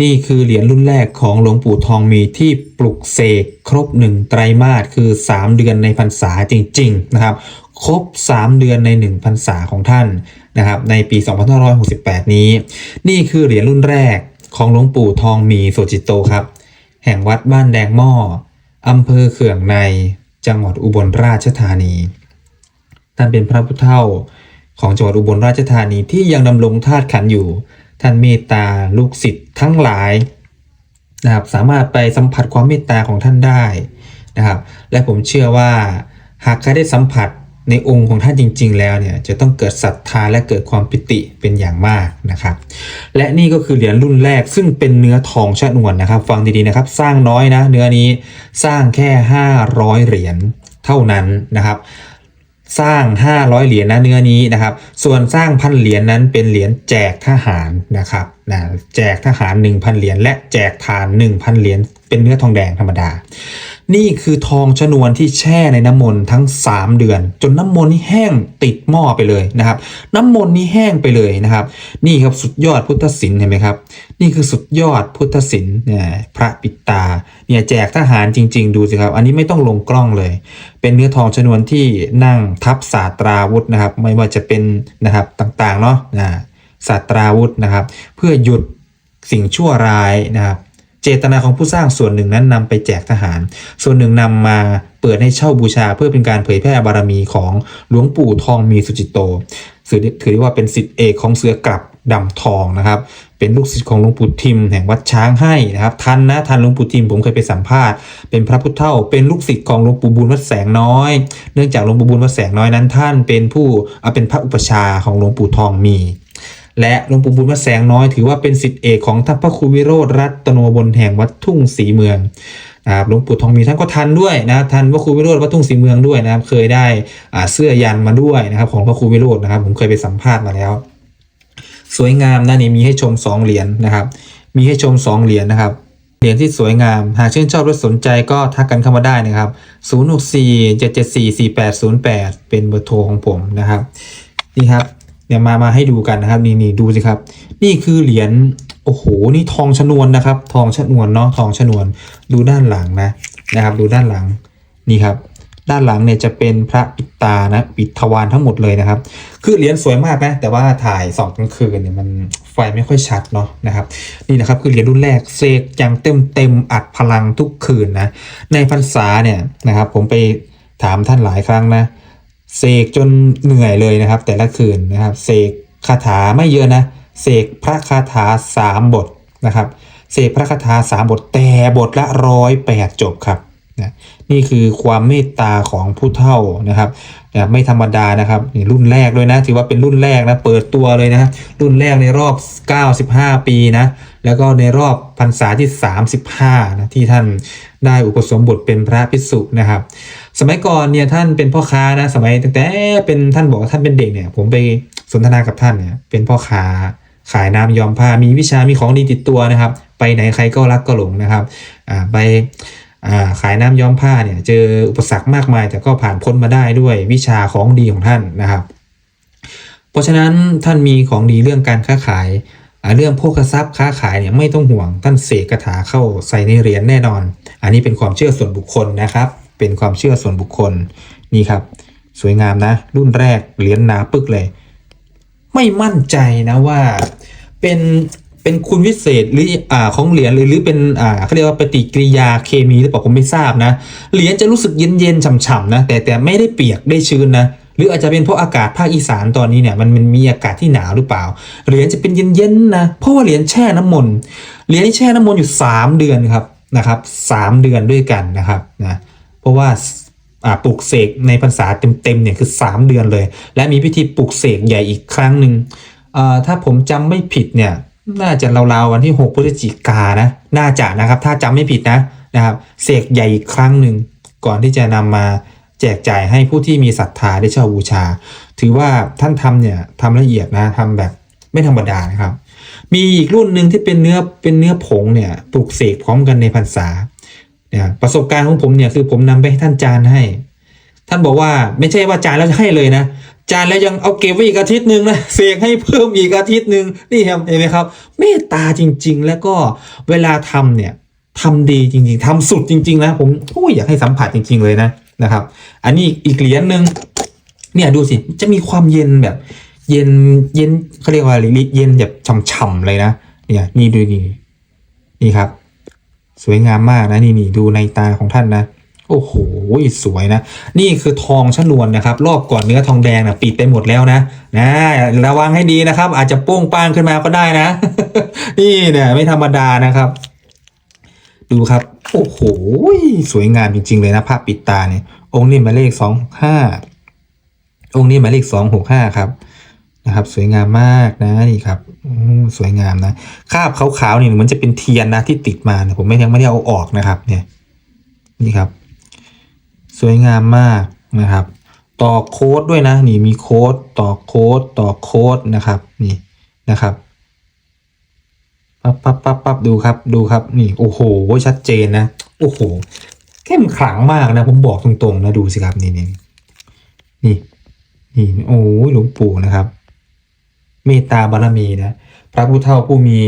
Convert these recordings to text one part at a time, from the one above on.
นี่คือเหรียญรุ่นแรกของหลวงปู่ทองมีที่ปลุกเสกครบหนึ่งไตรมาสคือ 3 เดือนในพรรษาจริง ๆ นะครับ ครบ 3 เดือนใน1พรรษาของท่านนะครับในปี 2568 นี้ นี่คือเหรียญรุ่นแรกของหลวงปู่ทองมีโสจิตโตครับ แห่งวัดบ้านแดงหม้ออำเภอเขื่องในจังหวัดอุบลราชธานี ท่านเป็นพระพุทธเจ้าของจังหวัดอุบลราชธานีที่ยังดำรงธาตุขันอยู่ ท่านเมตตาลูกศิษย์ทั้งหลายนะครับสามารถไปสัมผัสความเมตตาของท่านได้นะครับ และผมเชื่อว่า หากใครได้สัมผัสในองค์ของท่านจริง ๆ แล้วเนี่ยจะต้องเกิดศรัทธาและเกิดความปิติเป็นอย่างมากนะครับ และนี่ก็คือเหรียญรุ่นแรกซึ่งเป็นเนื้อทองชะนวนนะครับ ฟังดีๆนะครับ สร้างน้อยนะ เนื้อนี้สร้างแค่ 500 เหรียญเท่านั้นนะครับ สร้าง 500 เหรียญนะเนื้อนี้นะครับ ส่วนสร้างพันเหรียญนั้นเป็นเหรียญแจกทหารนะครับนะแจกทหาร 1,000 เหรียญและแจกทาน 1,000 เหรียญเป็นเนื้อทองแดงธรรมดา นี่คือทองชนวนที่แช่ในน้ำมนต์ทั้ง 3 เดือน จนน้ำมนต์นี่แห้งติดหม้อไปเลยนะครับ น้ำมนต์นี่แห้งไปเลยนะครับ นี่ครับสุดยอดพุทธศิลป์เห็นไหมครับ นี่คือสุดยอดพุทธศิลป์เนี่ยพระปิดตาเนี่ยแจกทหารจริง ๆ ดูสิครับ อันนี้ไม่ต้องลงกล้องเลย เป็นเนื้อทองชนวนที่นั่งทับศาสตราวุธนะครับ ไม่ว่าจะเป็นนะครับต่างๆเนาะนะศาสตราวุธนะครับ เพื่อหยุดสิ่งชั่วร้ายนะครับ เจตนาของผู้สร้างส่วนหนึ่งนั้นนำไปแจกทหาร ส่วนหนึ่งนำมาเปิดให้เช่าบูชาเพื่อเป็นการเผยแพร่บารมีของหลวงปู่ทองมีสุจิตโตถือถือได้ว่าเป็นสิทธิเอกของเสือกลับดำทองนะครับ เป็นลูกศิษย์ของหลวงปู่ทิมแห่งวัดช้างให้นะครับทันนะทันหลวงปู่ทิมผมเคยไปสัมภาษณ์ เป็นพระพุทธเจ้าเป็นลูกศิษย์ของหลวงปู่บุญวัดแสงน้อย เนื่องจากหลวงปู่บุญวัดแสงน้อยนั้น ท่านเป็นผู้เป็นพระอุปชาของหลวงปู่ทองมี และหลวงปู่บุญวัดแสงน้อยถือว่าเป็นสิทธิเอกของท่านพระครูวิโรธรัตโนบลแห่งวัดทุ่งศรีเมืองนะครับหลวงปู่ทองมีท่านก็ทันด้วยนะทันพระครูวิโรธวัดทุ่งศรีเมืองด้วยนะครับ เคยได้เสื้อยันมาด้วยนะครับ ของพระครูวิโรธนะครับ ผมเคยไปสัมภาษณ์มาแล้ว สวยงามนะนี่มีให้ชม2เหรียญนะครับ มีให้ชม2เหรียญนะครับเหรียญที่สวยงาม หากชื่นชอบและสนใจก็ทักกันเข้ามาได้นะครับ 064 774 4808 เป็นเบอร์โทรของผมนะครับ นี่ครับ เดี๋ยวมามาให้ดูกันนะครับนี่นี่ดูสิครับ นี่คือเหรียญโอ้โหนี่ทองชนวนนะครับ ทองชนวนเนาะทองชนวน ดูด้านหลังนะนะครับ ดูด้านหลังนี่ครับ ด้านหลังเนี่ยจะเป็นพระปิดตานะปิดทวารทั้งหมดเลยนะครับ คือเหรียญสวยมากนะแต่ว่าถ่ายสองกลางคืนเนี่ยมันไฟไม่ค่อยชัดเนาะนะครับ นี่นะครับคือเหรียญรุ่นแรกเสกอย่างเต็มเต็มอัดพลังทุกคืนนะในพรรษาเนี่ยนะครับ ผมไปถามท่านหลายครั้งนะ เสกจนเหนื่อยเลยนะครับ แต่ละคืนนะครับเสกคาถาไม่เยอะนะเสกพระคาถาสามบทนะครับเสกพระคาถาสามบทแต่บทละร้อยแปดจบครับ นะนี่คือความเมตตาของผู้เฒ่านะครับนะไม่ธรรมดานะครับรุ่นแรกด้วยนะถือว่าเป็นรุ่นแรกนะเปิดตัวเลยนะรุ่นแรกในรอบ 95 ปีนะแล้วก็ในรอบพรรษาที่ 35นะที่ท่านได้อุปสมบทเป็นพระภิกษุนะครับ สมัยก่อนเนี่ยท่านเป็นพ่อค้านะสมัยตั้งแต่เป็นท่านบอกว่าท่านเป็นเด็กเนี่ยผมไปสนทนากับท่านเนี่ยเป็นพ่อค้าขายน้ำยอมผ้ามีวิชามีของดีติดตัวนะครับ ไปไหนใครก็รักก็หลงนะครับอ่าไป ขายน้ำย้อมผ้าเนี่ยเจออุปสรรคมากมาย แต่ก็ผ่านพ้นมาได้ด้วยวิชาของดีของท่านนะครับ เพราะฉะนั้นท่านมีของดีเรื่องการค้าขายเรื่องโภคทรัพย์ค้าขายเนี่ยไม่ต้องห่วงท่านเสกคาถาเข้าใส่ในเหรียญแน่นอน อันนี้เป็นความเชื่อส่วนบุคคลนะครับ เป็นความเชื่อส่วนบุคคลนี่ครับ สวยงามนะ รุ่นแรกเหรียญหนาปึกเลย ไม่มั่นใจนะว่าเป็น เป็นคุณวิเศษหรืออ่าของเหรียญหรือหรือเป็นอ่าเขาเรียกว่าปฏิกิริยาเคมีหรือเปล่าผมไม่ทราบนะเหรียญจะรู้สึกเย็นเย็นๆฉ่ำๆนะแต่แต่ไม่ได้เปียกได้ชื้นนะหรืออาจจะเป็นเพราะอากาศภาคอีสานตอนนี้เนี่ยมันมันมีอากาศที่หนาวหรือเปล่า เหรียญจะเป็นเย็นๆนะเพราะว่าเหรียญแช่น้ำมนต์เหรียญที่แช่น้ำมนต์อยู่ 3 เดือนครับนะครับสามเดือนด้วยกันนะครับนะเพราะว่าปลูกเสกในพรรษาเต็มๆเนี่ยคือ 3 เดือนเลย และมีพิธีปลูกเสกใหญ่อีกครั้งหนึ่งถ้าผมจำไม่ผิดเนี่ย น่าจะราวๆวันที่ 6พฤศจิกานนะ น่าจะนะครับ ถ้าจำไม่ผิดนะนะครับเสกใหญ่อีกครั้งหนึ่งก่อนที่จะนำมาแจกจ่ายให้ผู้ที่มีศรัทธาได้เช่าบูชา ถือว่าท่านทำเนี่ยทำละเอียดนะทำแบบไม่ธรรมดานะครับ มีอีกรุ่นหนึ่งที่เป็นเนื้อเป็นเนื้อผงเนี่ยปลูกเสกพร้อมกันในพรรษาเนี่ยประสบการณ์ของผมเนี่ยคือผมนำไปให้ท่านจานให้ ท่านบอกว่าไม่ใช่ว่าจานแล้วจะให้เลยนะ จานแล้วยังเอาเก็บไว้อีกอาทิตย์หนึ่งนะเสกให้เพิ่มอีกอาทิตย์หนึ่งนี่เห็นไหมครับ เมตตาจริง ๆ แล้วก็เวลาทำเนี่ยทำดีจริง ๆทำสุดจริง ๆ นะ ผมโอ้ยอยากให้สัมผัสจริง ๆ เลยนะนะครับ อันนี้อีกเหรียญหนึ่งเนี่ยดูสิจะมีความเย็นแบบ เย็นเย็นเขาเรียกว่าอะไรเย็นแบบฉ่ำๆเลยนะเนี่ยนี่ดูนี่นี่ครับ สวยงามมากนะนี่นี่ดูในตาของท่านนะ โอ้โหสวยนะ นี่คือทองชนวนนะครับ รอบก่อนเนื้อทองแดงนะปิดไปหมดแล้วนะนะระวังให้ดีนะครับ อาจจะโป้งป้างขึ้นมาก็ได้นะ นี่เนี่ยไม่ธรรมดานะครับ ดูครับ โอ้โหสวยงามจริง ๆ เลยนะภาพปิดตาเนี่ย องค์นี้หมายเลขสองห้าองค์นี้หมายเลขสองหกห้าครับนะครับ สวยงามมากนะนี่ครับอสวยงามนะคาบขาวๆนี่เหมือนจะเป็นเทียนนะที่ติดมานะผมไม่ยังไม่ได้เอาออกนะครับ เนี่ย นี่ครับ สวยงามมากนะครับ ต่อโค้ดด้วยนะนี่มีโค้ดต่อโค้ดต่อโค้ดนะครับนี่นะครับปั๊บปั๊บปั๊บปั๊บดูครับดูครับนี่โอ้โหชัดเจนนะโอ้โหเข้มขลังมากนะ ผมบอกตรงๆนะดูสิครับนี่นี่นี่นี่โอ้ยหลวงปู่นะครับ เมตตาบารมีนะ พระผู้เฒ่าผู้มี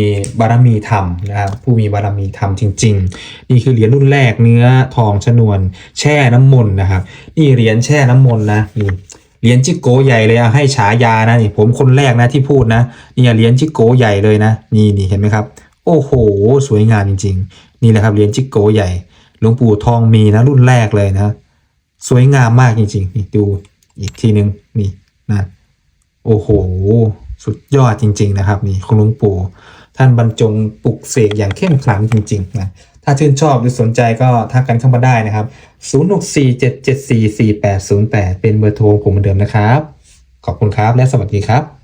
บารมีธรรมนะครับผู้มีบารมีธรรมจริง ๆ นี่คือเหรียญรุ่นแรกเนื้อทองชนวน แช่น้ำมนต์นะครับนี่เหรียญแช่น้ำมนต์นะนี่เหรียญจิโกใหญ่เลยอะให้ฉายานะนี่ผมคนแรกนะที่พูดนะนี่เหรียญจิโกใหญ่เลยนะนี่นี่เห็นไหมครับ โอ้โห สวยงามจริง ๆ นี่แหละครับเหรียญจิโกใหญ่หลวงปู่ทองมีนะรุ่นแรกเลยนะ สวยงามมากจริงๆนี่ดูอีกทีนึงนี่นะโอ้โห สุดยอดจริง ๆ นะครับ นี่คุณหลวงปู่ท่านบรรจงปลุกเสกอย่างเข้มขลังจริงๆนะถ้าชื่นชอบหรือสนใจก็ทักกันเข้ามาได้นะครับ 0647744808 เป็นเบอร์โทรผมเหมือนเดิมนะครับ ขอบคุณครับและสวัสดีครับ